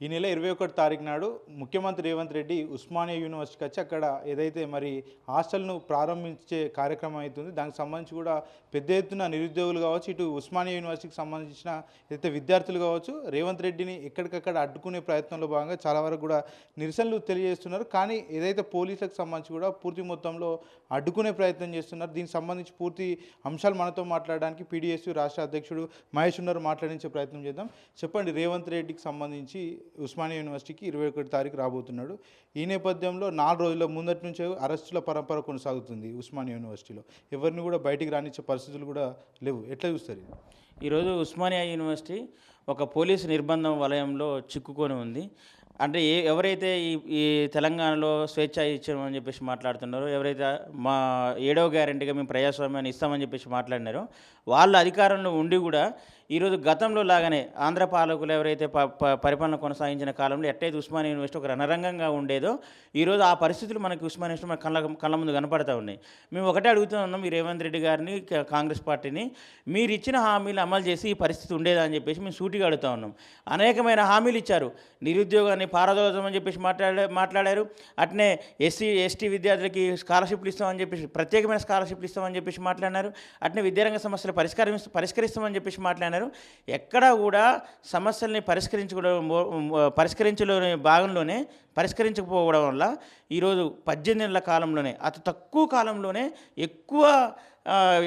ఈ నెల ఇరవై ఒకటి తారీఖు నాడు ముఖ్యమంత్రి రేవంత్ రెడ్డి ఉస్మానియా యూనివర్సిటీకి వచ్చి అక్కడ ఏదైతే మరి హాస్టల్ను ప్రారంభించే కార్యక్రమం అవుతుంది దానికి సంబంధించి కూడా పెద్ద ఎత్తున నిరుద్యోగులు కావచ్చు ఇటు ఉస్మానియా యూనివర్సిటీకి సంబంధించిన ఏదైతే విద్యార్థులు కావచ్చు రేవంత్ రెడ్డిని ఎక్కడికక్కడ అడ్డుకునే ప్రయత్నంలో భాగంగా చాలా వరకు కూడా నిరసనలు తెలియజేస్తున్నారు. కానీ ఏదైతే పోలీసులకు సంబంధించి కూడా పూర్తి మొత్తంలో అడ్డుకునే ప్రయత్నం చేస్తున్నారు. దీనికి సంబంధించి పూర్తి అంశాలు మనతో మాట్లాడడానికి పీడిఎస్యు రాష్ట్ర అధ్యక్షుడు మహేష్ ఉన్నారు. మాట్లాడించే ప్రయత్నం చేద్దాం. చెప్పండి రేవంత్ రెడ్డికి సంబంధించి ఉస్మానియా యూనివర్సిటీకి ఇరవై ఒకటి తారీఖు రాబోతున్నాడు. ఈ నేపథ్యంలో నాలుగు రోజుల ముందటి నుంచే అరెస్టుల పరంపర కొనసాగుతుంది ఉస్మానియా యూనివర్సిటీలో. ఎవరిని కూడా బయటికి రానిచ్చే పరిస్థితులు కూడా లేవు. ఎట్లా చూస్తారు ఈరోజు ఉస్మానియా యూనివర్సిటీ ఒక పోలీసు నిర్బంధం వలయంలో చిక్కుకొని ఉంది. అంటే ఏ ఎవరైతే ఈ ఈ తెలంగాణలో స్వేచ్ఛ ఇచ్చామని చెప్పేసి మాట్లాడుతున్నారో ఎవరైతే మా ఏడవ గ్యారంటీగా మేము ప్రజాస్వామ్యాన్ని ఇస్తామని చెప్పేసి మాట్లాడినారో వాళ్ళ అధికారంలో ఉండి కూడా ఈరోజు గతంలో లాగానే ఆంధ్ర పాలకులు ఎవరైతే ప పరిపాలన కొనసాగించిన కాలంలో ఎట్టయితే ఉస్మానియా యూనివర్సిటీ ఒక రణరంగంగా ఉండేదో ఈరోజు ఆ పరిస్థితులు మనకి ఉస్మానియా యూనివర్సిటీ మన కళ్ళ కళ్ళ ముందు కనపడతా ఉన్నాయి. మేము ఒకటే అడుగుతూ ఉన్నాం ఈ రేవంత్ రెడ్డి గారిని కాంగ్రెస్ పార్టీని మీరు ఇచ్చిన హామీలు అమలు చేసి ఈ పరిస్థితి ఉండేదా అని చెప్పేసి మేము సూటిగా అడుగుతా ఉన్నాం. అనేకమైన హామీలు ఇచ్చారు. నిరుద్యోగాన్ని పారదోలమని చెప్పేసి మాట్లాడే మాట్లాడారు. అట్నే ఎస్సీ ఎస్టీ విద్యార్థులకి స్కాలర్షిప్లు ఇస్తామని చెప్పేసి ప్రత్యేకమైన స్కాలర్షిప్లు ఇస్తామని చెప్పేసి మాట్లాడినారు. అట్నే విద్యారంగ సమస్యల పరిష్కారం పరిష్కరిస్తామని చెప్పేసి మాట్లాడినారు. ఎక్కడా కూడా సమస్యల్ని పరిష్కరించుకోవడం పరిష్కరించలేని భాగంలోనే పరిష్కరించకపోవడం వల్ల ఈరోజు పద్దెనిమిది నెలల కాలంలోనే అతి తక్కువ కాలంలోనే ఎక్కువ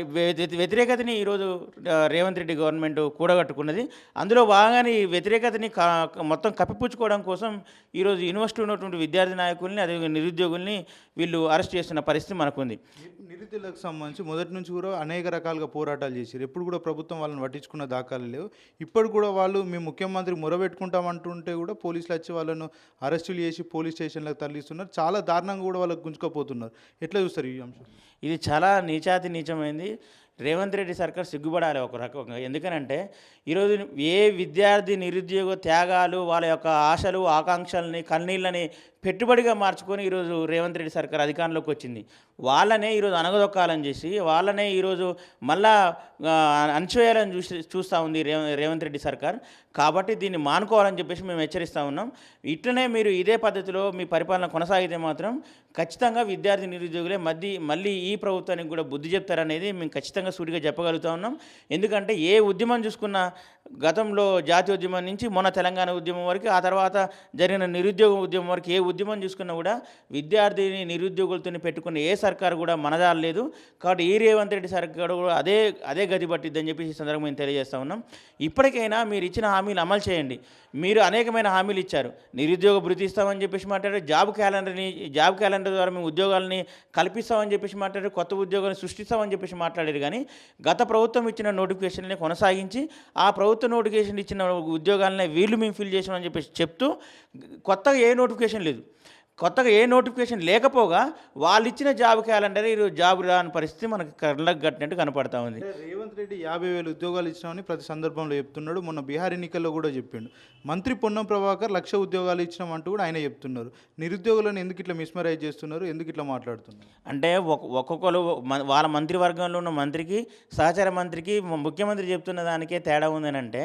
వ్యతిరేకతని ఈరోజు రేవంత్ రెడ్డి గవర్నమెంట్ కూడగట్టుకున్నది. అందులో భాగంగానే ఈ వ్యతిరేకతని కా- మొత్తం కప్పిపుచ్చుకోవడం కోసం ఈరోజు యూనివర్సిటీ ఉన్నటువంటి విద్యార్థి నాయకుల్ని అదే నిరుద్యోగుల్ని వీళ్ళు అరెస్ట్ చేస్తున్న పరిస్థితి మనకుంది. నిరుద్యోగులకు సంబంధించి మొదటి నుంచి కూడా అనేక రకాలుగా పోరాటాలు చేశారు. ఎప్పుడు కూడా ప్రభుత్వం వాళ్ళని పట్టించుకున్న దాఖలు లేవు. ఇప్పుడు కూడా వాళ్ళు మేము ముఖ్యమంత్రి మొరబెట్టుకుంటామంటుంటే కూడా పోలీసులు వచ్చి వాళ్ళను అరెస్టులు చేసి పోలీస్ స్టేషన్లకు తరలిస్తున్నారు. చాలా దారుణంగా కూడా వాళ్ళకి గుంజుకపోతున్నారు. ఎట్లా చూస్తారు ఈ అంశం? ఇది చాలా నీచాతి నీచమైంది రేవంత్ రెడ్డి సర్కార్ సిగ్గుపడాలి ఒక రకంగా. ఎందుకనంటే ఈరోజు ఏ విద్యార్థి నిరుద్యోగ త్యాగాలు వాళ్ళ యొక్క ఆశలు ఆకాంక్షల్ని కన్నీళ్ళని పెట్టుబడిగా మార్చుకొని ఈరోజు రేవంత్ రెడ్డి సర్కార్ అధికారంలోకి వచ్చింది. వాళ్ళనే ఈరోజు అనగదొక్కాలని చేసి వాళ్ళనే ఈరోజు మళ్ళా అణచివేయాలని చూసి చూస్తూ ఉంది రేవంత్ రెడ్డి సర్కార్. కాబట్టి దీన్ని మానుకోవాలని చెప్పేసి మేము హెచ్చరిస్తూ ఉన్నాం. ఇట్లనే మీరు ఇదే పద్ధతిలో మీ పరిపాలన కొనసాగితే మాత్రం ఖచ్చితంగా విద్యార్థి నిరుద్యోగులే మధ్య మళ్ళీ ఈ ప్రభుత్వానికి కూడా బుద్ధి చెప్తారనేది మేము ఖచ్చితంగా సూటిగా చెప్పగలుగుతా ఉన్నాం. ఎందుకంటే ఏ ఉద్యమం చూసుకున్నా గతంలో జాతీయ ఉద్యమం నుంచి మొన్న తెలంగాణ ఉద్యమం వరకు ఆ తర్వాత జరిగిన నిరుద్యోగ ఉద్యమం వరకు ఏ ఉద్యమం చూసుకున్నా కూడా విద్యార్థిని నిరుద్యోగులతో పెట్టుకున్న ఏ సర్కారు కూడా మనదారలేదు కాబట్టి ఈ రేవంత్ రెడ్డి సర్కారు కూడా అదే అదే గతి పట్టిద్దని చెప్పి ఈ సందర్భంగా మేము తెలియజేస్తా ఉన్నాం. ఇప్పటికైనా మీరు ఇచ్చిన హామీలు అమలు చేయండి. మీరు అనేకమైన హామీలు ఇచ్చారు. నిరుద్యోగ భృతి ఇస్తామని చెప్పేసి మాట్లాడారు. జాబ్ క్యాలెండర్ని జాబ్ క్యాలెండర్ ద్వారా మేము ఉద్యోగాలని కల్పిస్తామని చెప్పేసి మాట్లాడారు. కొత్త ఉద్యోగాలను సృష్టిస్తామని చెప్పేసి మాట్లాడారు. కానీ గత ప్రభుత్వం ఇచ్చిన నోటిఫికేషన్ని కొనసాగించి ఆ ప్రభుత్వం నోటిఫికేషన్ ఇచ్చిన ఉద్యోగాలనే వీళ్ళు మేము ఫిల్ చేసామని చెప్పేసి చెప్తూ కొత్తగా ఏ నోటిఫికేషన్ లేదు. కొత్తగా ఏ నోటిఫికేషన్ లేకపోగా వాళ్ళు ఇచ్చిన జాబ్ క్యాలెండర్ ఈరోజు జాబ్ రాని పరిస్థితి మనకు కళ్ళకు కట్టినట్టు కనపడతా ఉంది. అంటే రేవంత్ రెడ్డి యాభై వేలు ఉద్యోగాలు ఇచ్చినామని ప్రతి సందర్భంలో చెప్తున్నాడు. మొన్న బీహార్ ఎన్నికల్లో కూడా చెప్పిండు. మంత్రి పొన్నం ప్రభాకర్ లక్ష ఉద్యోగాలు ఇచ్చినామంటూ కూడా ఆయన చెప్తున్నారు. నిరుద్యోగులను ఎందుకు ఇట్లా మిస్మరైజ్ చేస్తున్నారు? ఎందుకు ఇట్లా మాట్లాడుతున్నారు? అంటే ఒక ఒక్కొక్కరు వాళ్ళ మంత్రివర్గంలో ఉన్న మంత్రికి సహచార మంత్రికి ముఖ్యమంత్రి చెప్తున్న దానికే తేడా ఉందని అంటే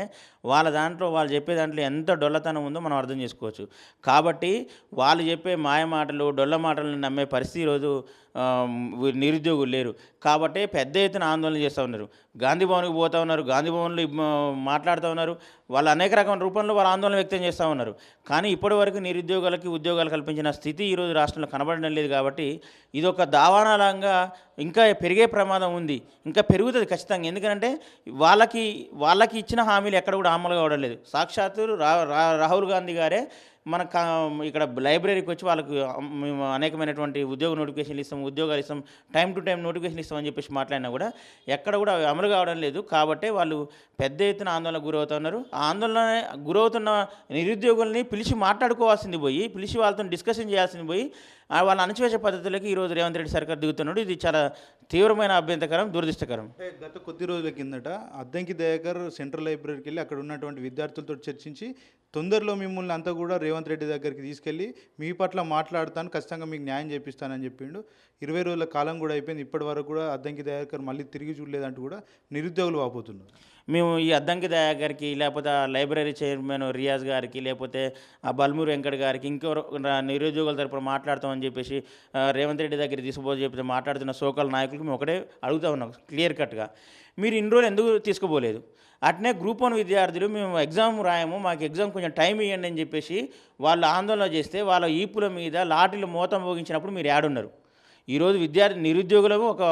వాళ్ళ దాంట్లో వాళ్ళు చెప్పే దాంట్లో ఎంత డొల్లతనం ఉందో మనం అర్థం చేసుకోవచ్చు. కాబట్టి వాళ్ళు చెప్పే మాయ మాటలు డొల్ల మాటలను నమ్మే పరిస్థితి ఈరోజు నిరుద్యోగులు లేరు. కాబట్టి పెద్ద ఎత్తున ఆందోళన చేస్తూ ఉన్నారు. గాంధీ భవన్కి పోతూ ఉన్నారు గాంధీ భవన్లో మాట్లాడుతూ ఉన్నారు. వాళ్ళు అనేక రకమైన రూపంలో వాళ్ళు ఆందోళన వ్యక్తం చేస్తూ ఉన్నారు. కానీ ఇప్పటి వరకు నిరుద్యోగులకి ఉద్యోగాలు కల్పించిన స్థితి ఈరోజు రాష్ట్రంలో కనబడడం లేదు కాబట్టి ఇది ఒక దావానాలంగా ఇంకా పెరిగే ప్రమాదం ఉంది. ఇంకా పెరుగుతుంది ఖచ్చితంగా. ఎందుకంటే వాళ్ళకి వాళ్ళకి ఇచ్చిన హామీలు ఎక్కడ కూడా అమలు కావడం లేదు. సాక్షాత్తు రా- రాహుల్ గాంధీ గారే మన ఇక్కడ లైబ్రరీకి వచ్చి వాళ్ళకు మేము అనేకమైనటువంటి ఉద్యోగ నోటిఫికేషన్లు ఇస్తాం ఉద్యోగాలు ఇస్తాం టైం టు టైం నోటిఫికేషన్ ఇస్తామని చెప్పేసి మాట్లాడినా కూడా ఎక్కడ కూడా అవి అమలు కావడం లేదు. కాబట్టి వాళ్ళు పెద్ద ఎత్తున ఆందోళనకు గురవుతున్నారు. ఆ ఆందోళన గురవుతున్న నిరుద్యోగుల్ని పిలిచి మాట్లాడుకోవాల్సింది పోయి పిలిచి వాళ్ళతో డిస్కషన్ చేయాల్సింది పోయి వాళ్ళ అణచివేసే పద్ధతులకి ఈరోజు రేవంత్ రెడ్డి సర్కార్ దిగుతున్నాడు. ఇది చాలా తీవ్రమైన అభ్యంతకరం దురదృష్టకరం. గత కొద్ది రోజుల కిందట అద్దంకి దయాకర్ సెంట్రల్ లైబ్రరీకి వెళ్ళి అక్కడ ఉన్నటువంటి విద్యార్థులతో చర్చించి తొందరలో మిమ్మల్ని అంతా కూడా రేవంత్ రెడ్డి దగ్గరికి తీసుకెళ్ళి మీ పట్ల మాట్లాడతాను ఖచ్చితంగా మీకు న్యాయం చేపిస్తానని చెప్పిండు. ఇరవై రోజుల కాలం కూడా అయిపోయింది ఇప్పటి వరకు కూడా అద్దంకి దయాకర్ మళ్ళీ తిరిగి చూడలేదంటూ కూడా నిరుద్యోగులు వాపోతున్నారు. మేము ఈ అద్దంకి దయాకర్కి గారికి లేకపోతే ఆ లైబ్రరీ చైర్మన్ రియాజ్ గారికి లేకపోతే ఆ బల్మూరు వెంకట్ గారికి ఇంకో నిరుద్యోగుల తరపున మాట్లాడతామని చెప్పేసి రేవంత్ రెడ్డి దగ్గర తీసుకుపోతే చెప్పి మాట్లాడుతున్న సోకాల నాయకులకు మేము ఒకటే అడుగుతా ఉన్నాం క్లియర్ కట్గా. మీరు ఇన్ని రోజులు ఎందుకు తీసుకుపోలేదు? అట్నే గ్రూప్ వన్ విద్యార్థులు మేము ఎగ్జామ్ రాయము మాకు ఎగ్జామ్ కొంచెం టైం ఇవ్వండి అని చెప్పేసి వాళ్ళు ఆందోళన చేస్తే వాళ్ళ ఈపుల మీద లాఠీలు మోతం మోగించినప్పుడు మీరు యాడున్నారు. ఈరోజు విద్యార్థి నిరుద్యోగులకు ఒక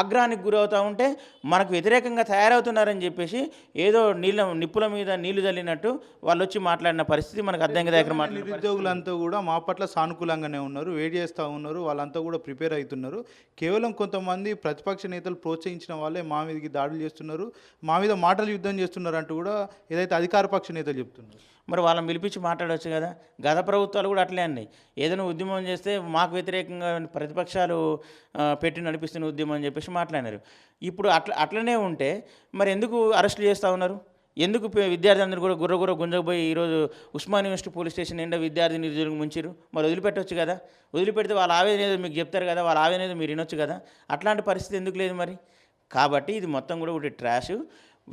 ఆగ్రహానికి గురవుతూ ఉంటే మనకు వ్యతిరేకంగా తయారవుతున్నారని చెప్పేసి ఏదో నీళ్ళ నిప్పుల మీద నీళ్ళు చల్లినట్టు వాళ్ళు వచ్చి మాట్లాడిన పరిస్థితి మనకు అర్థంగా మాట్లాడిన నిరుద్యోగులంతా కూడా మా పట్ల సానుకూలంగానే ఉన్నారు వెయిట్ చేస్తూ ఉన్నారు వాళ్ళంతా కూడా ప్రిపేర్ అవుతున్నారు. కేవలం కొంతమంది ప్రతిపక్ష నేతలు ప్రోత్సహించిన వాళ్ళే మా మీదకి దాడులు చేస్తున్నారు మా మీద మాటలు యుద్ధం చేస్తున్నారు అంటూ కూడా ఏదైతే అధికార పక్ష నేతలు చెప్తున్నారు. మరి వాళ్ళని పిలిపించి మాట్లాడవచ్చు కదా. గత ప్రభుత్వాలు కూడా అట్లే అన్నాయి ఏదైనా ఉద్యమం చేస్తే మాకు వ్యతిరేకంగా ప్రతిపక్షాలు పెట్టి నడిపిస్తున్న ఉద్యమం అని చెప్పేసి మాట్లాడినారు. ఇప్పుడు అట్లా అట్లనే ఉంటే మరి ఎందుకు అరెస్టులు చేస్తూ ఉన్నారు? ఎందుకు విద్యార్థి విద్యార్థులందరూ కూడా గుర్ర గుర్ర గుంజకపోయి ఈరోజు ఉస్మాన్ యూనివర్సిటీ పోలీస్ స్టేషన్ నిండా విద్యార్థి నిరుద్యోగం ముంచారు మరి వదిలిపెట్టవచ్చు కదా. వదిలిపెడితే వాళ్ళ ఆవేదన ఏదో మీకు చెప్తారు కదా వాళ్ళ ఆవేదన ఏదో మీరు వినొచ్చు కదా. అట్లాంటి పరిస్థితి ఎందుకు లేదు మరి? కాబట్టి ఇది మొత్తం కూడా ఒకటి ట్రాష్.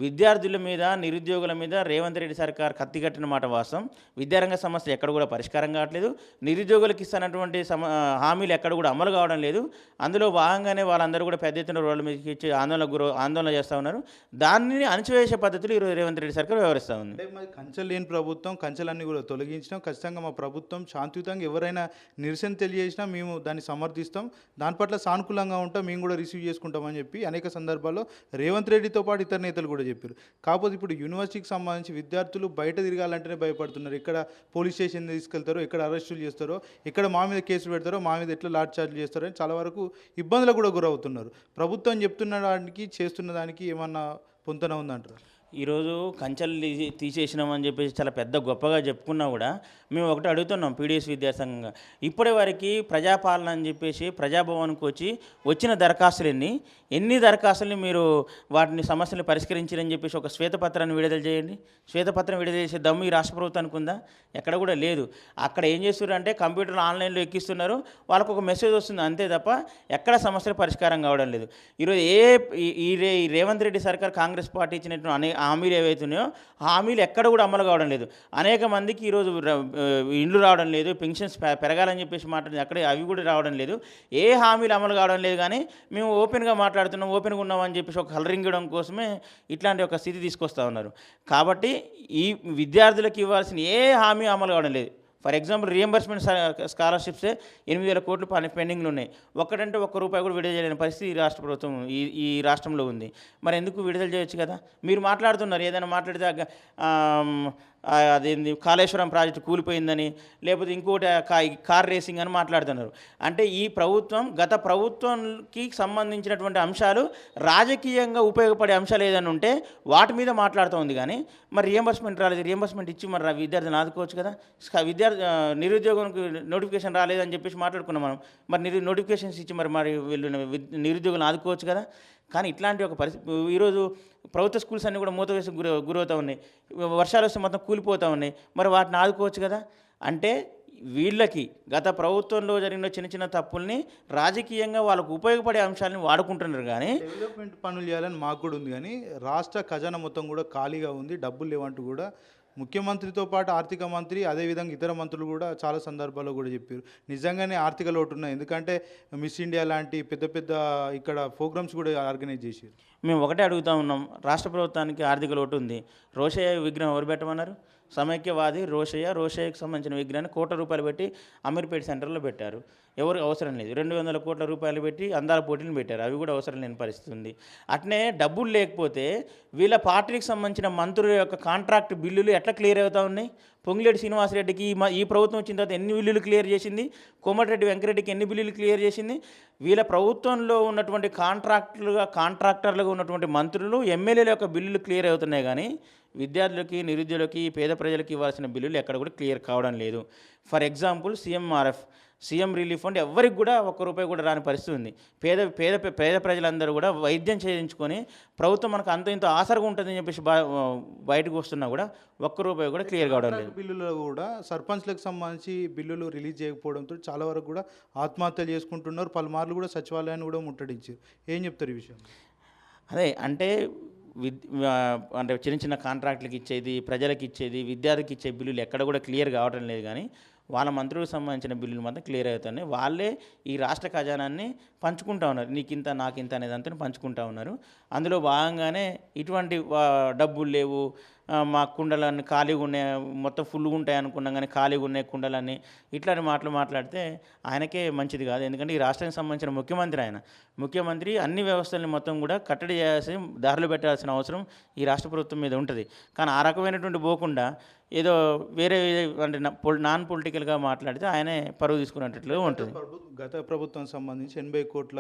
విద్యార్థుల మీద నిరుద్యోగుల మీద రేవంత్ రెడ్డి సర్కార్ కత్తి కట్టిన మాట వాస్తవం. విద్యారంగ సమస్య ఎక్కడ కూడా పరిష్కారం కావట్లేదు. నిరుద్యోగులకు ఇస్తున్నటువంటి సమ హామీలు ఎక్కడ కూడా అమలు కావడం లేదు. అందులో భాగంగానే వాళ్ళందరూ కూడా పెద్ద ఎత్తున రోడ్ల మీదకి ఇచ్చి ఆందోళన గురు ఆందోళన చేస్తూ ఉన్నారు. దాన్ని అణచివేసే పద్ధతులు ఈరోజు రేవంత్ రెడ్డి సర్కార్ వ్యవహరిస్తూ ఉంది. అంటే కంచెలు లేని ప్రభుత్వం కంచెలన్నీ కూడా తొలగించడం ఖచ్చితంగా మా ప్రభుత్వం శాంతియుతంగా ఎవరైనా నిరసన తెలియజేసినా మేము దాన్ని సమర్థిస్తాం. దాని పట్ల సానుకూలంగా ఉంటాం. మేము కూడా రిసీవ్ చేసుకుంటామని చెప్పి అనేక సందర్భాల్లో రేవంత్ రెడ్డితో పాటు ఇతర నేతలు కూడా చెప్పారు. కాకపోతే ఇప్పుడు యూనివర్సిటీకి సంబంధించి విద్యార్థులు బయట తిరగాలంటేనే భయపడుతున్నారు. ఎక్కడ పోలీస్ స్టేషన్ తీసుకెళ్తారో ఎక్కడ అరెస్టులు చేస్తారో ఎక్కడ మా మీద కేసులు పెడతారో మా మీద ఎట్లా లాఠీ ఛార్జ్లు చేస్తారో అని చాలా వరకు ఇబ్బందులకు కూడా గురవుతున్నారు. ప్రభుత్వం చెప్తున్న దానికి చేస్తున్న దానికి ఏమన్నా పొంతన ఉందంటారు? ఈరోజు కంచెలు తీసి- తీసేసినామని చెప్పేసి చాలా పెద్ద గొప్పగా చెప్పుకున్నా కూడా మేము ఒకటి అడుగుతున్నాం పీడిఎస్ విద్యాసంఘంగా. ఇప్పటి వరకు ప్రజాపాలన అని చెప్పేసి ప్రజాభవన్కి వచ్చి వచ్చిన దరఖాస్తులు ఎన్ని ఎన్ని దరఖాస్తుల్ని మీరు వాటిని సమస్యలు పరిష్కరించారని చెప్పేసి ఒక శ్వేతపత్రాన్ని విడుదల చేయండి. శ్వేతపత్రం విడుదల చేసే దమ్ము ఈ రాష్ట్ర ప్రభుత్వానికి ఉందా? ఎక్కడ కూడా లేదు. అక్కడ ఏం చేస్తున్నారు అంటే కంప్యూటర్ ఆన్లైన్లో ఎక్కిస్తున్నారు. వాళ్ళకు ఒక మెసేజ్ వస్తుంది అంతే తప్ప ఎక్కడ సమస్యలు పరిష్కారం కావడం లేదు. ఈరోజు ఏ ఈ- ఈ రే ఈ రేవంత్ రెడ్డి సర్కార్ కాంగ్రెస్ పార్టీ ఇచ్చినటువంటి అనే హామీలు ఏవైతున్నాయో ఉన్నాయో హామీలు ఎక్కడ కూడా అమలు కావడం లేదు. అనేక మందికి ఈరోజు ఇండ్లు రావడం లేదు పెన్షన్స్ పెరగాలని చెప్పేసి మాట్లాడింది అక్కడ అవి కూడా రావడం లేదు. ఏ హామీలు అమలు కావడం లేదు కానీ మేము ఓపెన్గా మాట్లాడుతున్నాం ఓపెన్గా ఉన్నామని చెప్పేసి ఒక కలరింగ్ ఇవ్వడం కోసమే ఇట్లాంటి ఒక స్థితి తీసుకొస్తా ఉన్నారు. కాబట్టి ఈ విద్యార్థులకు ఇవ్వాల్సిన ఏ హామీ అమలు కావడం లేదు. ఫర్ ఎగ్జాంపుల్ రియంబర్స్మెంట్ స్కాలర్షిప్సే ఎనిమిది వేల కోట్లు పని పెండింగ్లు ఉన్నాయి. ఒక్కటంటే ఒక్క రూపాయి కూడా విడుదల చేయలేని పరిస్థితి ఈ రాష్ట్ర ప్రభుత్వం ఈ ఈ రాష్ట్రంలో ఉంది. మరి ఎందుకు విడుదల చేయొచ్చు కదా? మీరు మాట్లాడుతున్నారు ఏదైనా మాట్లాడితే అదేంది కాళేశ్వరం ప్రాజెక్టు కూలిపోయిందని లేకపోతే ఇంకోటి కార్ రేసింగ్ అని మాట్లాడుతున్నారు. అంటే ఈ ప్రభుత్వం గత ప్రభుత్వంకి సంబంధించినటువంటి అంశాలు రాజకీయంగా ఉపయోగపడే అంశాలు ఏదైనా ఉంటే వాటి మీద మాట్లాడుతూ ఉంది కానీ మరి రియంబర్స్మెంట్ రాలేదు రియంబర్స్మెంట్ ఇచ్చి మరి విద్యార్థిని ఆదుకోవచ్చు కదా. విద్యార్థి ఆ, నోటిఫికేషన్ రాలేదని చెప్పేసి మాట్లాడుకున్నాం మనం. మరి నిరు నోటిఫికేషన్స్ ఇచ్చి మరి మరి వీళ్ళు నిరుద్యోగులను ఆదుకోవచ్చు కదా. కానీ ఇట్లాంటి ఒక పరిస్థితి ఈరోజు ప్రభుత్వ స్కూల్స్ అన్నీ కూడా మూతవేసి గురి గురవుతూ ఉన్నాయి. వర్షాలు వస్తే మొత్తం కూలిపోతూ ఉన్నాయి. మరి వాటిని ఆదుకోవచ్చు కదా? అంటే వీళ్ళకి గత ప్రభుత్వంలో జరిగిన చిన్న చిన్న తప్పుల్ని రాజకీయంగా వాళ్ళకు ఉపయోగపడే అంశాలను వాడుకుంటున్నారు కానీ డెవలప్మెంట్ పనులు చేయాలని మాకు కూడా ఉంది కానీ రాష్ట్ర ఖజానా మొత్తం కూడా ఖాళీగా ఉంది. డబ్బులు లేవంటూ కూడా ముఖ్యమంత్రితో పాటు ఆర్థిక మంత్రి అదేవిధంగా ఇతర మంత్రులు కూడా చాలా సందర్భాల్లో కూడా చెప్పారు. నిజంగానే ఆర్థిక లోటు ఉన్నాయి ఎందుకంటే మిస్ ఇండియా లాంటి పెద్ద పెద్ద ఇక్కడ ప్రోగ్రామ్స్ కూడా ఆర్గనైజ్ చేశారు. మేము ఒకటే అడుగుతా ఉన్నాం. రాష్ట్ర ప్రభుత్వానికి ఆర్థిక లోటు ఉంది. రోషయ్య విగ్రహం ఎవరు పెట్టమన్నారు? సమైక్యవాది రోషయ్య రోషయ్యకు సంబంధించిన విగ్రహాన్ని కోట్ల రూపాయలు పెట్టి అమీర్పేట సెంటర్లో పెట్టారు. ఎవరు అవసరం లేదు. రెండు వందల కోట్ల రూపాయలు పెట్టి అందాల పోటీలు పెట్టారు. అవి కూడా అవసరం లేని పరిస్థితి ఉంది. అట్నే డబ్బులు లేకపోతే వీళ్ళ పార్టీకి సంబంధించిన మంత్రుల యొక్క కాంట్రాక్ట్ బిల్లులు ఎట్లా క్లియర్ అవుతా ఉన్నాయి? పొంగిలేటి శ్రీనివాసరెడ్డికి ఈ ఈ ప్రభుత్వం వచ్చిన తర్వాత ఎన్ని బిల్లులు క్లియర్ చేసింది? కోమటిరెడ్డి వెంకరెడ్డికి ఎన్ని బిల్లులు క్లియర్ చేసింది? వీళ్ళ ప్రభుత్వంలో ఉన్నటువంటి కాంట్రాక్టర్లుగా కాంట్రాక్టర్లుగా ఉన్నటువంటి మంత్రులు ఎమ్మెల్యేల యొక్క బిల్లులు క్లియర్ అవుతున్నాయి కానీ విద్యార్థులకి నిరుద్యోగులకి పేద ప్రజలకి ఇవ్వాల్సిన బిల్లులు ఎక్కడ కూడా క్లియర్ కావడం లేదు. For example CMRF CM relief fund ఎవరికి కూడా ఒక్క రూపాయి కూడా రాని పరిస్థితి ఉంది. పేద పేద పేద ప్రజలందరూ కూడా వైద్యం చేయించుకొని ప్రభుత్వం మనకు అంత ఇంత ఆసరగా ఉంటుందని చెప్పేసి బా బయటకు వస్తున్నా కూడా ఒక్క రూపాయి కూడా క్లియర్ కావడం లేదు. బిల్లులో కూడా సర్పంచ్లకు సంబంధించి బిల్లులు రిలీజ్ చేయకపోవడంతో చాలా వరకు కూడా ఆత్మహత్యలు చేసుకుంటున్నారు. పలుమార్లు కూడా సచివాలయాన్ని కూడా ముట్టడించారు. ఏం చెప్తారు ఈ విషయం? అదే అంటే విద్ అంటే చిన్న చిన్న కాంట్రాక్టులకు ఇచ్చేది ప్రజలకు ఇచ్చేది విద్యార్థికి ఇచ్చే బిల్లులు ఎక్కడ కూడా క్లియర్ కావటం లేదు కానీ వాళ్ళ మంత్రులకు సంబంధించిన బిల్లులు మాత్రం క్లియర్ అవుతున్నాయి. వాళ్ళే ఈ రాష్ట్ర ఖజానాన్ని పంచుకుంటా ఉన్నారు. నీకింత నాకింత అనేది అంతా పంచుకుంటా ఉన్నారు. అందులో భాగంగానే ఇటువంటి డబ్బులు లేవు. మా కుండలన్నీ ఖాళీగా ఉన్నాయి మొత్తం ఫుల్గా ఉంటాయి అనుకున్నాం కానీ ఖాళీగా ఉన్నాయి కుండలన్నీ. ఇట్లాంటి మాటలు మాట్లాడితే ఆయనకే మంచిది కాదు. ఎందుకంటే ఈ రాష్ట్రానికి సంబంధించిన ముఖ్యమంత్రి ఆయన. ముఖ్యమంత్రి అన్ని వ్యవస్థల్ని మొత్తం కూడా కట్టడి చేయాల్సి దారిలో పెట్టాల్సిన అవసరం ఈ రాష్ట్ర ప్రభుత్వం మీద ఉంటుంది. కానీ ఆ రకమైనటువంటి పోకుండా ఏదో వేరే అంటే నాన్ పొలిటికల్గా మాట్లాడితే ఆయనే పరువు తీసుకునేటట్లు ఉంటుంది. గత ప్రభుత్వం సంబంధించి ఎనభై కోట్ల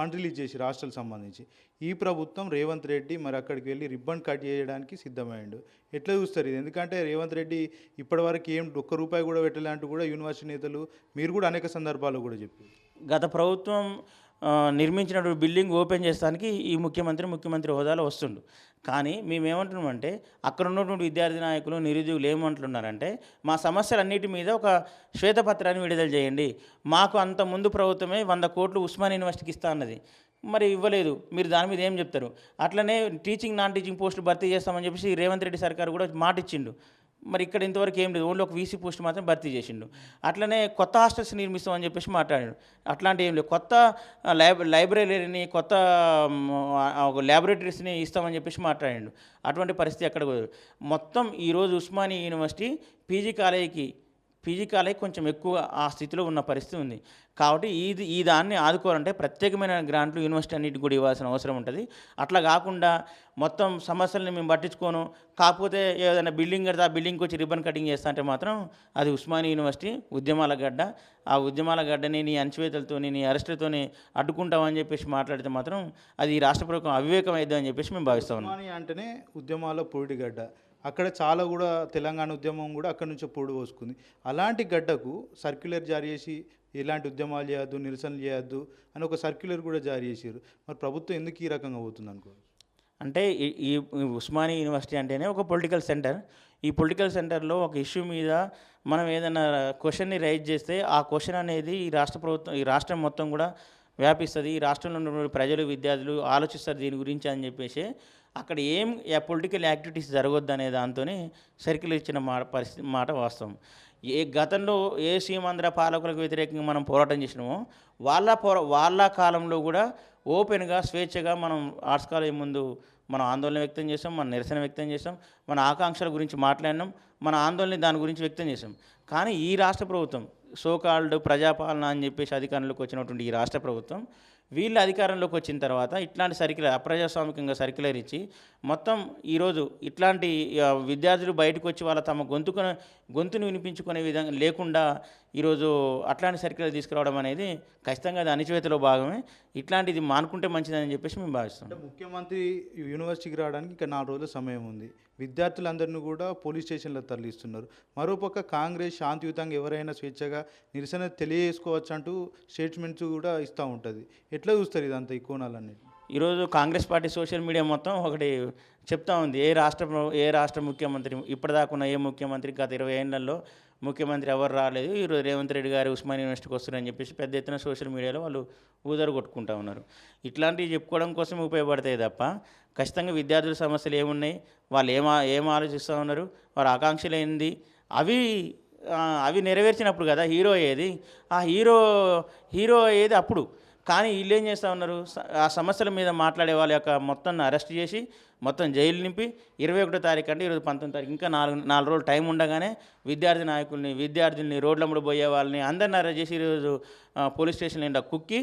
ఫండ్ రిలీజ్ చేసి రాష్ట్రాలకు సంబంధించి. ఈ ప్రభుత్వం రేవంత్ రెడ్డి మరి అక్కడికి వెళ్ళి రిబ్బన్ కట్ చేయడానికి సిద్ధమైండు. ఎట్లా చూస్తారు ఇది? ఎందుకంటే రేవంత్ రెడ్డి ఇప్పటివరకు ఏం ఒక్క రూపాయి కూడా పెట్టలేంటూ కూడా యూనివర్సిటీ నేతలు మీరు కూడా అనేక సందర్భాల్లో కూడా చెప్పారు. గత ప్రభుత్వం నిర్మించినటువంటి బిల్డింగ్ ఓపెన్ చేస్తానికి ఈ ముఖ్యమంత్రి ముఖ్యమంత్రి హోదాలో వస్తుండు. కానీ మేమేమంటున్నామంటే అక్కడ ఉన్నటువంటి విద్యార్థి నాయకులు నిరుద్యోగులు ఏమంటున్నారంటే మా సమస్యలన్నిటి మీద ఒక శ్వేతపత్రాన్ని విడుదల చేయండి. మాకు అంత ముందు ప్రభుత్వమే వంద కోట్లు ఉస్మాన్ యూనివర్సిటీకి ఇస్తా అన్నది. మరి ఇవ్వలేదు. మీరు దాని మీద ఏం చెప్తారు? అట్లనే టీచింగ్ నాన్ టీచింగ్ పోస్టులు భర్తీ చేస్తామని చెప్పేసి రేవంత్ రెడ్డి సర్కార్ కూడా మాట ఇచ్చిండు మరి ఇక్కడ ఇంతవరకు ఏం లేదు. ఓన్లీ ఒక వీసీ పోస్ట్ మాత్రం భర్తీ చేసిండు. అట్లనే కొత్త హాస్టల్స్ నిర్మిస్తామని చెప్పేసి మాట్లాడాడు అట్లాంటి ఏం లేదు. కొత్త ఆ, లైబ్ లైబ్రరీని కొత్త ఒక ల్యాబొరేటరీస్ని ఇస్తామని చెప్పేసి మాట్లాడాడు అటువంటి పరిస్థితి అక్కడ కూడా మొత్తం ఈరోజు ఉస్మానియా యూనివర్సిటీ పీజీ కాలేజీకి పీజీ కాలేజ్ కొంచెం ఎక్కువ ఆ స్థితిలో ఉన్న పరిస్థితి ఉంది. కాబట్టి ఇది ఈ దాన్ని ఆదుకోవాలంటే ప్రత్యేకమైన గ్రాంట్లు యూనివర్సిటీ అన్నిటి కూడా ఇవ్వాల్సిన అవసరం ఉంటుంది. అట్లా కాకుండా మొత్తం సమస్యల్ని మేము పట్టించుకోను. కాకపోతే ఏదైనా బిల్డింగ్ కడితే ఆ బిల్డింగ్కి వచ్చి రిబ్బన్ కటింగ్ చేస్తా అంటే మాత్రం అది ఉస్మానియా యూనివర్సిటీ ఉద్యమాల గడ్డ. ఆ ఉద్యమాల గడ్డని నీ అంచవేతలతో నీ అరెస్టులతోని అడ్డుకుంటామని చెప్పేసి మాట్లాడితే మాత్రం అది ఈ రాష్ట్ర ప్రభుత్వం అవివేకం అయింది అని చెప్పేసి మేము భావిస్తాం అంటేనే ఉద్యమాల పొడిగడ్డ అక్కడ చాలా కూడా తెలంగాణ ఉద్యమం కూడా అక్కడ నుంచి పొడి పోసుకుంది. అలాంటి గడ్డకు సర్క్యులర్ జారీ చేసి ఎలాంటి ఉద్యమాలు చేయొద్దు నిరసనలు చేయొద్దు అని ఒక సర్క్యులర్ కూడా జారీ చేశారు. మరి ప్రభుత్వం ఎందుకు ఈ రకంగా పోతుంది అనుకో అంటే ఈ- ఈ ఉస్మానియా యూనివర్సిటీ అంటేనే ఒక పొలిటికల్ సెంటర్. ఈ పొలిటికల్ సెంటర్లో ఒక ఇష్యూ మీద మనం ఏదైనా క్వశ్చన్ని రైజ్ చేస్తే ఆ క్వశ్చన్ అనేది ఈ రాష్ట్ర ప్రభుత్వం ఈ రాష్ట్రం మొత్తం కూడా వ్యాపిస్తుంది. ఈ రాష్ట్రంలో ఉన్నటువంటి ప్రజలు విద్యార్థులు ఆలోచిస్తారు దీని గురించి అని చెప్పేసి. అక్కడ ఏం పొలిటికల్ యాక్టివిటీస్ జరగొద్దు అనే దాంతో సర్కిల్ ఇచ్చిన మాట పరిస్థితి మాట వాస్తవం. ఏ గతంలో ఏ సీమాంధ్ర పాలకులకు వ్యతిరేకంగా మనం పోరాటం చేసినామో వాళ్ళ పోరా వాళ్ళ కాలంలో కూడా ఓపెన్గా స్వేచ్ఛగా మనం ఆర్ట్స్ కాలేజ్ ముందు మనం ఆందోళన వ్యక్తం చేసాం మన నిరసన వ్యక్తం చేసాం మన ఆకాంక్షల గురించి మాట్లాడినాం మన ఆందోళన దాని గురించి వ్యక్తం చేసాం. కానీ ఈ రాష్ట్ర ప్రభుత్వం సోకాల్డ్ ప్రజాపాలన అని చెప్పేసి అధికారంలోకి వచ్చినటువంటి ఈ రాష్ట్ర ప్రభుత్వం వీళ్ళు అధికారంలోకి వచ్చిన తర్వాత ఇట్లాంటి సర్కిలర్ అప్రజాస్వామికంగా సర్కిలర్ ఇచ్చి మొత్తం ఈరోజు ఇట్లాంటి విద్యార్థులు బయటకు వచ్చి వాళ్ళ తమ గొంతుకు గొంతును వినిపించుకునే విధంగా లేకుండా ఈరోజు అట్లాంటి సర్కిల్ తీసుకురావడం అనేది ఖచ్చితంగా అది అణిచివేతలో భాగమే. ఇట్లాంటిది మానుకుంటే మంచిదని చెప్పేసి మేము భావిస్తాం ముఖ్యమంత్రి యూనివర్సిటీకి రావడానికి ఇంకా నాలుగు రోజుల సమయం ఉంది. విద్యార్థులందరినీ కూడా పోలీస్ స్టేషన్లో తరలిస్తున్నారు. మరోపక్క కాంగ్రెస్ శాంతియుతంగా ఎవరైనా స్వేచ్ఛగా నిరసన తెలియజేసుకోవచ్చు అంటూ స్టేట్మెంట్స్ కూడా ఇస్తూ ఉంటుంది. ఎట్లా చూస్తారు ఇదంతా ఈ కోణాలన్నీ ఈరోజు కాంగ్రెస్ పార్టీ సోషల్ మీడియా మొత్తం ఒకటి చెప్తా ఉంది. ఏ రాష్ట్ర ఏ రాష్ట్ర ముఖ్యమంత్రి ఇప్పటిదాకా ఉన్న ఏ ముఖ్యమంత్రి గత ఇరవై ఏళ్ళలో ముఖ్యమంత్రి ఎవరు రాలేదు. ఈరోజు రేవంత్ రెడ్డి గారు ఉస్మాన్ యూనివర్సిటీకి వస్తున్నారని చెప్పేసి పెద్ద ఎత్తున సోషల్ మీడియాలో వాళ్ళు ఊదరు కొట్టుకుంటా ఉన్నారు. ఇట్లాంటివి చెప్పుకోవడం కోసం ఉపయోగపడతాయి తప్ప ఖచ్చితంగా విద్యార్థుల సమస్యలు ఏమున్నాయి? వాళ్ళు ఏమా ఏం ఆలోచిస్తూ ఉన్నారు? వారి ఆకాంక్షలు ఏంది? అవి అవి నెరవేర్చినప్పుడు కదా హీరో ఏది ఆ హీరో హీరో ఏది అప్పుడు. కానీ వీళ్ళు ఏం చేస్తూ ఉన్నారు? ఆ సమస్యల మీద మాట్లాడే వాళ్ళ యొక్క మొత్తం అరెస్ట్ చేసి మొత్తం జైలు నింపి ఇరవై ఒకటో తారీఖు అంటే ఈరోజు పంతొమ్మిది తారీఖు ఇంకా నాలుగు నాలుగు రోజులు టైం ఉండగానే విద్యార్థి నాయకుల్ని విద్యార్థుల్ని రోడ్లమ్మడి పోయే వాళ్ళని అందరిని అరెస్ట్ చేసి ఈరోజు పోలీస్ స్టేషన్ నిండా కుక్కి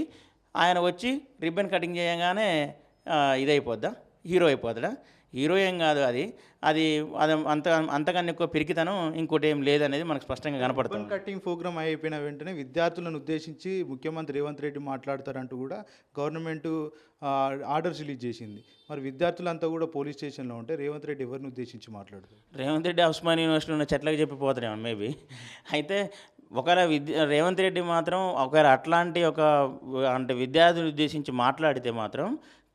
ఆయన వచ్చి రిబ్బన్ కటింగ్ చేయగానే ఇదైపోద్దా? హీరో అయిపోతాడా? హీరో ఏం కాదు అది. అది అది అంత అంతకన్నా ఎక్కువ పిరికితనం ఇంకోటి ఏం లేదనేది మనకు స్పష్టంగా కనపడుతుంది. కటింగ్ ప్రోగ్రామ్ అయిపోయిన వెంటనే విద్యార్థులను ఉద్దేశించి ముఖ్యమంత్రి రేవంత్ రెడ్డి మాట్లాడతారంటూ కూడా గవర్నమెంట్ ఆర్డర్స్ రిలీజ్ చేసింది. మరి విద్యార్థులంతా కూడా పోలీస్ స్టేషన్లో ఉంటే రేవంత్ రెడ్డి ఎవరిని ఉద్దేశించి మాట్లాడతారు? రేవంత్ రెడ్డి ఉస్మాన్ యూనివర్సిటీలో ఉన్న చెట్లకు చెప్పిపోతారేమో మేబీ. అయితే ఒకవేళ విద్య రేవంత్ రెడ్డి మాత్రం ఒకవేళ అట్లాంటి ఒక అంటే విద్యార్థులు ఉద్దేశించి మాట్లాడితే మాత్రం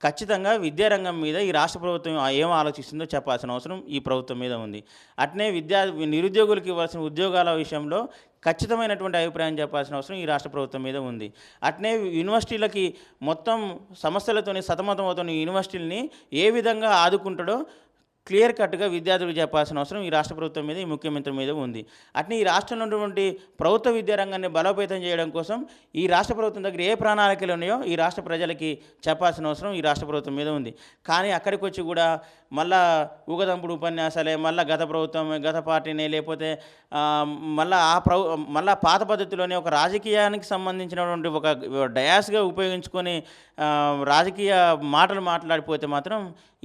ఖచ్చితంగా విద్యారంగం మీద ఈ రాష్ట్ర ప్రభుత్వం ఏం ఆలోచిస్తుందో చెప్పాల్సిన అవసరం ఈ ప్రభుత్వం మీద ఉంది. అట్నే విద్యా నిరుద్యోగులకు ఇవ్వాల్సిన ఉద్యోగాల విషయంలో ఖచ్చితమైనటువంటి అభిప్రాయం చెప్పాల్సిన అవసరం ఈ రాష్ట్ర ప్రభుత్వం మీద ఉంది. అట్నే యూనివర్సిటీలకి మొత్తం సమస్యలతోని సతమతం అవుతున్న యూనివర్సిటీలని ఏ విధంగా ఆదుకుంటాడో క్లియర్ కట్గా విద్యార్థులకు చెప్పాల్సిన అవసరం ఈ రాష్ట్ర ప్రభుత్వం మీద ఈ ముఖ్యమంత్రి మీద ఉంది. అట్నే ఈ రాష్ట్రంలో ఉన్నటువంటి ప్రభుత్వ విద్యారంగాన్ని బలోపేతం చేయడం కోసం ఈ రాష్ట్ర ప్రభుత్వం దగ్గర ఏ ప్రణాళికలు ఉన్నాయో ఈ రాష్ట్ర ప్రజలకి చెప్పాల్సిన అవసరం ఈ రాష్ట్ర ప్రభుత్వం మీద ఉంది. కానీ అక్కడికి వచ్చి కూడా మళ్ళా ఊగదంపుడు ఉపన్యాసాలే మళ్ళీ గత ప్రభుత్వం గత పార్టీనే లేకపోతే మళ్ళీ ఆ ప్రభు మళ్ళా పాత పద్ధతిలోనే ఒక రాజకీయానికి సంబంధించినటువంటి ఒక డయాస్గా ఉపయోగించుకొని రాజకీయ మాటలు మాట్లాడిపోతే మాత్రం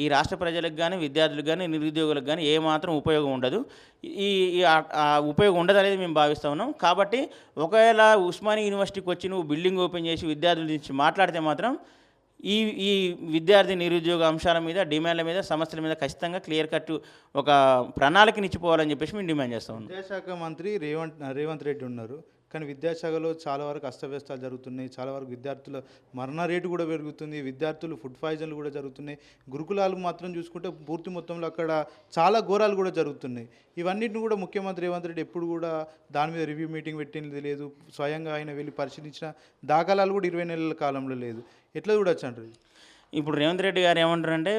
ఈ రాష్ట్ర ప్రజలకు కానీ విద్యార్థులకు కానీ నిరుద్యోగులకు కానీ ఏమాత్రం ఉపయోగం ఉండదు. ఈ ఉపయోగం ఉండదు అనేది మేము భావిస్తూ ఉన్నాం. కాబట్టి ఒకవేళ ఉస్మానియా యూనివర్సిటీకి వచ్చి నువ్వు బిల్డింగ్ ఓపెన్ చేసి విద్యార్థుల నుంచి మాట్లాడితే మాత్రం ఈ ఈ విద్యార్థి నిరుద్యోగ అంశాల మీద డిమాండ్ల మీద సమస్యల మీద ఖచ్చితంగా క్లియర్ కట్ ఒక ప్రణాళికనిచ్చిపోవాలని చెప్పేసి మేము డిమాండ్ చేస్తా ఉన్నాం. విద్యాశాఖ మంత్రి రేవంత్ రేవంత్ రెడ్డి ఉన్నారు. కానీ విద్యాశాఖలో చాలా వరకు అస్తవ్యస్తాలు జరుగుతున్నాయి. చాలా వరకు విద్యార్థుల మరణ రేటు కూడా పెరుగుతుంది. విద్యార్థులు ఫుడ్ పాయిజన్లు కూడా జరుగుతున్నాయి. గురుకులాలు మాత్రం చూసుకుంటే పూర్తి మొత్తంలో అక్కడ చాలా ఘోరాలు కూడా జరుగుతున్నాయి. ఇవన్నిటిని కూడా ముఖ్యమంత్రి రేవంత్ రెడ్డి ఎప్పుడు కూడా దాని మీద రివ్యూ మీటింగ్ పెట్టినది లేదు. స్వయంగా ఆయన వెళ్ళి పరిశీలించిన దాఖలాలు కూడా ఇరవై నెలల కాలంలో లేదు. ఎట్లా చూడొచ్చు అంటారు ఇప్పుడు రేవంత్ రెడ్డి గారు ఏమంటారంటే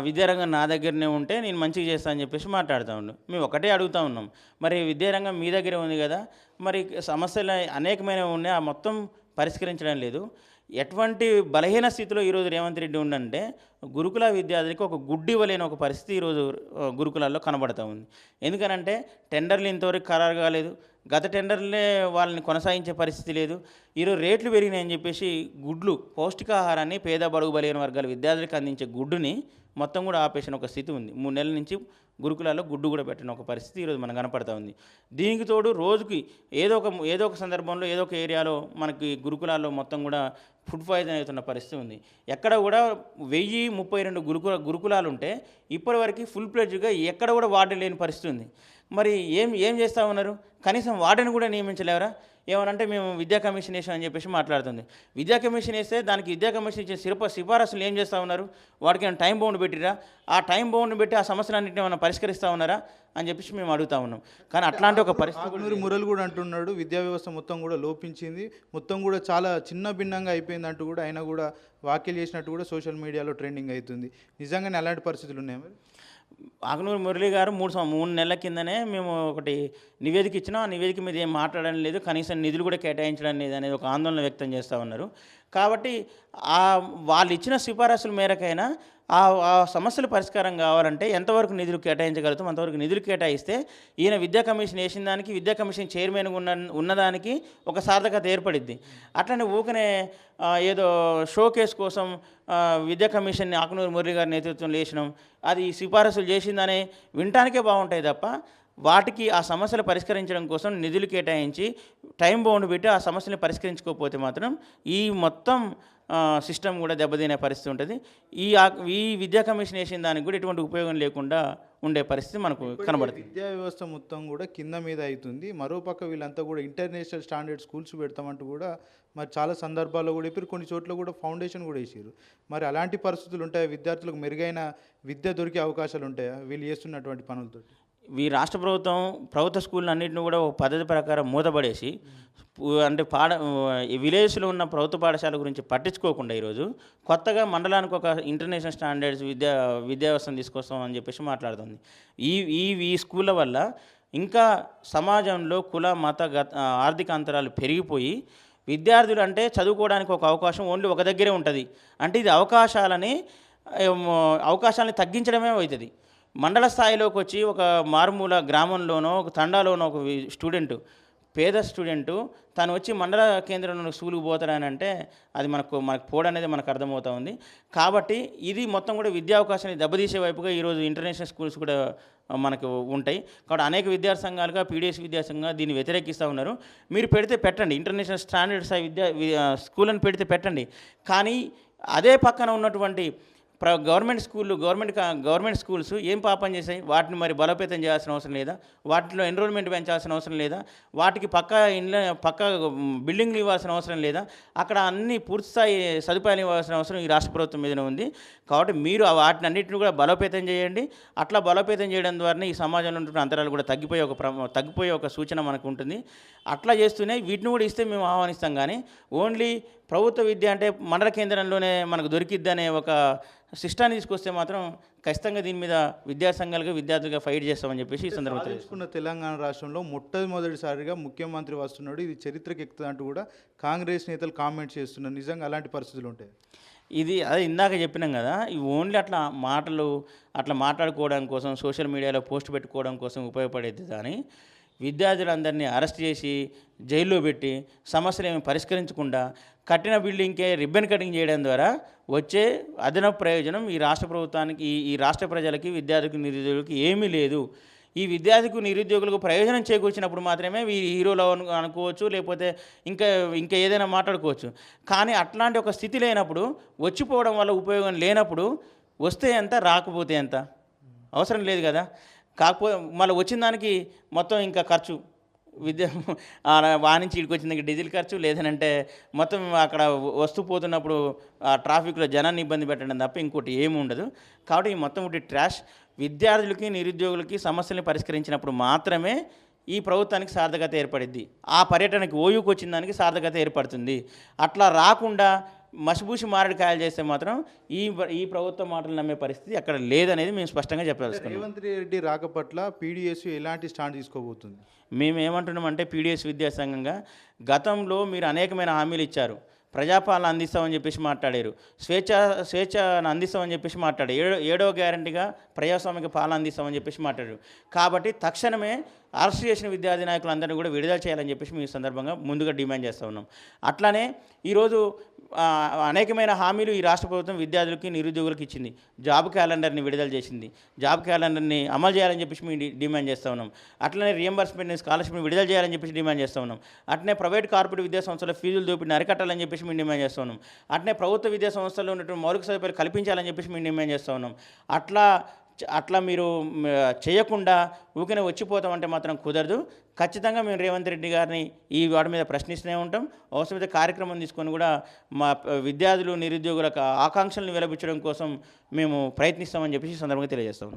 విద్యారంగం నా దగ్గరనే ఉంటే నేను మంచిగా చేస్తాను అని చెప్పేసి మాట్లాడుతూ ఉన్నాం మేము ఒకటే అడుగుతా ఉన్నాం. మరి విద్యారంగం మీ దగ్గరే ఉంది కదా? మరి సమస్యలు అనేకమైనవి ఉన్నాయి. ఆ మొత్తం పరిష్కరించడం లేదు. ఎటువంటి బలహీన స్థితిలో ఈరోజు రేవంత్ రెడ్డి ఉండంటే గురుకుల విద్యార్థులకి ఒక గుడ్డి ఇవ్వలేని ఒక పరిస్థితి ఈరోజు గురుకులాల్లో కనబడతా ఉంది. ఎందుకనంటే టెండర్లు ఇంతవరకు ఖరారు కాలేదు. గత టెండర్లే వాళ్ళని కొనసాగించే పరిస్థితి లేదు. ఈరోజు రేట్లు పెరిగినాయని చెప్పేసి గుడ్లు పౌష్టికాహారాన్ని పేద బడుగు బలిగిన వర్గాల విద్యార్థులకు అందించే గుడ్డుని మొత్తం కూడా ఆపేసిన ఒక స్థితి ఉంది. మూడు నెలల నుంచి గురుకులాల్లో గుడ్డు కూడా పెట్టిన ఒక పరిస్థితి ఈరోజు మనకు కనపడతా ఉంది. దీనికి తోడు రోజుకి ఏదో ఒక ఏదో ఒక సందర్భంలో ఏదో ఒక ఏరియాలో మనకి గురుకులాల్లో మొత్తం కూడా ఫుడ్ పాయిజన్ అవుతున్న పరిస్థితి ఉంది. ఎక్కడ కూడా వెయ్యి ముప్పై రెండు గురుకుల గురుకులాలు ఉంటే ఇప్పటివరకు ఫుల్ ప్లెడ్జ్గా ఎక్కడ కూడా వార్డు లేని పరిస్థితి ఉంది. మరి ఏం ఏం చేస్తా ఉన్నారు? కనీసం వాటిని కూడా నియమించలేవరా? ఏమనంటే మేము విద్యా కమిషన్ వేసాం అని చెప్పేసి మాట్లాడుతుంది. విద్యా కమిషన్ వేస్తే దానికి విద్యా కమిషన్ ఇచ్చిన శిల్ప సిఫారసులు ఏం చేస్తూ ఉన్నారు? వాడికి ఏమైనా టైం బౌండ్ పెట్టిరా? ఆ టైం బౌండ్ పెట్టి ఆ సమస్యలన్నింటినీ ఏమైనా పరిష్కరిస్తూ ఉన్నారా? అని చెప్పేసి మేము అడుగుతా ఉన్నాం. కానీ అట్లాంటి ఒక పరిస్థితి మురళి కూడా అంటున్నాడు విద్యా వ్యవస్థ మొత్తం కూడా లోపించింది. మొత్తం కూడా చాలా చిన్న భిన్నంగా అయిపోయింది అంటూ కూడా ఆయన కూడా వ్యాఖ్యలు చేసినట్టు కూడా సోషల్ మీడియాలో ట్రెండింగ్ అవుతుంది. నిజంగానే అలాంటి పరిస్థితులు ఉన్నాయి మరి మురళి గారు మూడు మూడు నెలల కిందనే మేము ఒకటి నివేదిక ఇచ్చినాం. ఆ నివేదిక మీద ఏం మాట్లాడడం లేదు. కనీసం నిధులు కూడా కేటాయించడం లేదు అనేది ఒక ఆందోళన వ్యక్తం చేస్తూ ఉన్నారు. కాబట్టి వాళ్ళు ఇచ్చిన సిఫారసుల మేరకైనా ఆ ఆ పరిష్కారం కావాలంటే ఎంతవరకు నిధులు కేటాయించగలుగుతాం అంతవరకు నిధులు కేటాయిస్తే ఈయన విద్యా కమిషన్ వేసిన దానికి విద్యా కమిషన్ చైర్మన్ ఉన్న ఉన్నదానికి ఒక సార్థకత ఏర్పడిద్ది. అట్లనే ఊకనే ఏదో ఏదో షోకేస్ కోసం విద్యా కమిషన్ని ఆకునూరు మురళి గారి నేతృత్వంలో వేసినాం. అది సిఫారసులు చేసిందనే వినటానికే బాగుంటాయి తప్ప వాటికి ఆ సమస్యలు పరిష్కరించడం కోసం నిధులు కేటాయించి టైం బౌండ్ పెట్టి ఆ సమస్యని పరిష్కరించుకోకపోతే మాత్రం ఈ మొత్తం సిస్టమ్ కూడా దెబ్బతినే పరిస్థితి ఉంటుంది. ఈ ఈ విద్యా కమిషన్ వేసిన దానికి కూడా ఎటువంటి ఉపయోగం లేకుండా ఉండే పరిస్థితి మనకు కనబడుతుంది. విద్యా వ్యవస్థ మొత్తం కూడా కింద మీద అవుతుంది. మరోపక్క వీళ్ళంతా కూడా ఇంటర్నేషనల్ స్టాండర్డ్ స్కూల్స్ పెడతామంటూ కూడా మరి చాలా సందర్భాల్లో కూడా ఇప్పుడు కొన్ని చోట్ల కూడా ఫౌండేషన్ కూడా వేసారు మరి అలాంటి పరిస్థితులు ఉంటాయా? విద్యార్థులకు మెరుగైన విద్య దొరికే అవకాశాలు ఉంటాయా? వీళ్ళు చేస్తున్నటువంటి పనులతో ఈ రాష్ట్ర ప్రభుత్వం ప్రభుత్వ స్కూల్ అన్నింటిని కూడా ఒక పద్ధతి ప్రకారం మూతపడేసి అంటే పాడ ఈ విలేజ్లో ఉన్న ప్రభుత్వ పాఠశాల గురించి పట్టించుకోకుండా ఈరోజు కొత్తగా మండలానికి ఒక ఇంటర్నేషనల్ స్టాండర్డ్స్ విద్యా విద్యా వ్యవస్థను తీసుకొస్తాం అని చెప్పేసి మాట్లాడుతుంది. ఈ ఈ ఈ స్కూళ్ళ వల్ల ఇంకా సమాజంలో కుల మత గత ఆర్థిక అంతరాలు పెరిగిపోయి విద్యార్థులు అంటే చదువుకోవడానికి ఒక అవకాశం ఓన్లీ ఒక దగ్గరే ఉంటుంది. అంటే ఇది అవకాశాలని అవకాశాలని తగ్గించడమే అవుతుంది. మండల స్థాయిలోకి వచ్చి ఒక మారుమూల గ్రామంలోనో ఒక తండాలోనో ఒక స్టూడెంట్ పేద స్టూడెంటు తను వచ్చి మండల కేంద్రంలో స్కూల్కి పోతాడని అంటే అది మనకు మనకు పోడనేది మనకు అర్థమవుతా ఉంది. కాబట్టి ఇది మొత్తం కూడా విద్యా అవకాశాన్ని దెబ్బతీసే వైపుగా ఈరోజు ఇంటర్నేషనల్ స్కూల్స్ కూడా మనకు ఉంటాయి. కాబట్టి అనేక విద్యాసంఘాలుగా సంఘాలుగా పీడిఎస్ విద్యా సంఘంగా దీన్ని వ్యతిరేకిస్తూ ఉన్నారు. మీరు పెడితే పెట్టండి. ఇంటర్నేషనల్ స్టాండర్డ్స్ విద్యా స్కూల్ అని పెడితే పెట్టండి. కానీ అదే పక్కన ఉన్నటువంటి గవర్నమెంట్ స్కూళ్ళు గవర్నమెంట్ గవర్నమెంట్ స్కూల్స్ ఏం పాపం చేశాయి? వాటిని మరి బలోపేతం చేయాల్సిన అవసరం లేదా? వాటిలో ఎన్రోల్మెంట్ పెంచాల్సిన అవసరం లేదా? వాటికి పక్క ఇండ్ల పక్క బిల్డింగ్లు ఇవ్వాల్సిన అవసరం లేదా? అక్కడ అన్ని పూర్తిస్థాయి సదుపాయాలు ఇవ్వాల్సిన అవసరం ఈ రాష్ట్ర ప్రభుత్వం మీదనే ఉంది. కాబట్టి మీరు వాటిని అన్నింటిని కూడా బలోపేతం చేయండి. అట్లా బలోపేతం చేయడం ద్వారా ఈ సమాజంలో ఉంటున్న అంతరాలు కూడా తగ్గిపోయే ఒక తగ్గిపోయే ఒక సూచన మనకు ఉంటుంది. అట్లా చేస్తూనే వీటిని కూడా ఇస్తే మేము ఆహ్వానిస్తాం కానీ ఓన్లీ ప్రభుత్వ విద్య అంటే మండల కేంద్రంలోనే మనకు దొరికిద్ది అనే ఒక సిస్టాన్ని తీసుకొస్తే మాత్రం ఖచ్చితంగా దీని మీద విద్యా సంఘాలుగా విద్యార్థులుగా ఫైట్ చేస్తామని చెప్పేసి ఈ సందర్భంగా. సాధించుకున్న తెలంగాణ రాష్ట్రంలో మొట్టమొదటిసారిగా ముఖ్యమంత్రి వస్తున్నాడు. ఇది చరిత్రకి ఎక్కుతుంది అంటూ కూడా కాంగ్రెస్ నేతలు కామెంట్ చేస్తున్నారు. నిజంగా అలాంటి పరిస్థితులు ఉంటాయి ఇది అదే ఇందాక చెప్పినాం కదా ఇవి ఓన్లీ అట్లా మాటలు అట్లా మాట్లాడుకోవడం కోసం సోషల్ మీడియాలో పోస్ట్ పెట్టుకోవడం కోసం ఉపయోగపడేది కానీ విద్యార్థులందరినీ అరెస్ట్ చేసి జైల్లో పెట్టి సమస్యలు ఏమి పరిష్కరించకుండా కట్టిన బిల్డింగ్కే రిబ్బన్ కటింగ్ చేయడం ద్వారా వచ్చే అదనపు ప్రయోజనం ఈ రాష్ట్ర ప్రభుత్వానికి ఈ- రాష్ట్ర ప్రజలకి విద్యార్థికి నిరుద్యోగులకి ఏమీ లేదు. ఈ విద్యార్థికి నిరుద్యోగులకు ప్రయోజనం చేకూర్చినప్పుడు మాత్రమే ఈ హీరోలు అను అనుకోవచ్చు లేకపోతే ఇంకా ఇంకా ఏదైనా మాట్లాడుకోవచ్చు. కానీ అట్లాంటి ఒక స్థితి లేనప్పుడు వచ్చిపోవడం వల్ల ఉపయోగం లేనప్పుడు వస్తే ఎంత రాకపోతే ఎంత? అవసరం లేదు కదా. కాకపోతే మళ్ళీ వచ్చిన దానికి మొత్తం ఇంకా ఖర్చు. విద్య వాణించి ఇక్కడికి వచ్చిన డీజిల్ ఖర్చు లేదనంటే మొత్తం అక్కడ వస్తూ పోతున్నప్పుడు ఆ ట్రాఫిక్లో జనాన్ని ఇబ్బంది పెట్టడం తప్ప ఇంకోటి ఏమి ఉండదు. కాబట్టి ఈ మొత్తం ఒకటి ట్రాష్ విద్యార్థులకి నిరుద్యోగులకి సమస్యల్ని పరిష్కరించినప్పుడు మాత్రమే ఈ ప్రభుత్వానికి సార్థకత ఏర్పడిద్ది. ఆ పర్యటనకి ఓయూకి వచ్చిన దానికి సార్థకత ఏర్పడుతుంది. అట్లా రాకుండా మసిబూసి మారడికాయలు చేస్తే మాత్రం ఈ ఈ ప్రభుత్వ మాటలు నమ్మే పరిస్థితి అక్కడ లేదనేది మేము స్పష్టంగా చెప్పదలుచుకున్నాం. రేవంత్ రెడ్డి రాక పట్ల పీడిఎస్ ఎలాంటి స్టాండ్ తీసుకోబోతుంది? మేము ఏమంటున్నామంటే పీడిఎస్ విద్యా సంఘంగా గతంలో మీరు అనేకమైన హామీలు ఇచ్చారు. ప్రజాపాలన అందిస్తామని చెప్పేసి మాట్లాడారు. స్వేచ్ఛ స్వేచ్ఛను అందిస్తామని చెప్పేసి మాట్లాడారు. ఏడో ఏడవ గ్యారంటీగా ప్రజాస్వామిక పాలన అందిస్తామని చెప్పేసి మాట్లాడారు. కాబట్టి తక్షణమే అరెస్ట్ చేసిన విద్యార్థి నాయకులందరినీ కూడా విడుదల చేయాలని చెప్పేసి మీ సందర్భంగా ముందుగా డిమాండ్ చేస్తూ ఉన్నాం. అట్లానే ఈరోజు అనేకమైన హామీలు ఈ రాష్ట్ర ప్రభుత్వం విద్యార్థులకి నిరుద్యోగులకు ఇచ్చింది. జాబ్ క్యాలెండర్ని విడుదల చేసింది. జాబ్ క్యాలెండర్ని అమలు చేయాలని చెప్పేసి మేము డిమాండ్ చేస్తూ ఉన్నాం. అట్లనే రియంబర్స్మెంట్ స్కాలర్షిప్ని విడుదల చేయాలని చెప్పేసి డిమాండ్ చేస్తూ ఉన్నాం. అట్లనే ప్రైవేట్ కార్పొరేట్ విద్యా సంస్థల ఫీజులు దోపిడిని అరికట్టాలని చెప్పేసి మేము డిమాండ్ చేస్తూ ఉన్నాం. అట్లనే ప్రభుత్వ విద్యా సంస్థల్లో ఉన్నటువంటి మౌలిక సదుపాయాలు కల్పించాలని చెప్పేసి మేము డిమాండ్ చేస్తూ ఉన్నాం. అట్లా అట్లా మీరు చేయకుండా ఊరికనే వచ్చిపోతామంటే మాత్రం కుదరదు. ఖచ్చితంగా మేము రేవంత్ రెడ్డి గారిని ఈ వాటి మీద ప్రశ్నిస్తూనే ఉంటాం. అవసరమైతే కార్యక్రమం తీసుకొని కూడా మా విద్యార్థులు నిరుద్యోగులకు ఆకాంక్షలను వెలబించడం కోసం మేము ప్రయత్నిస్తామని చెప్పేసి సందర్భంగా తెలియజేస్తాం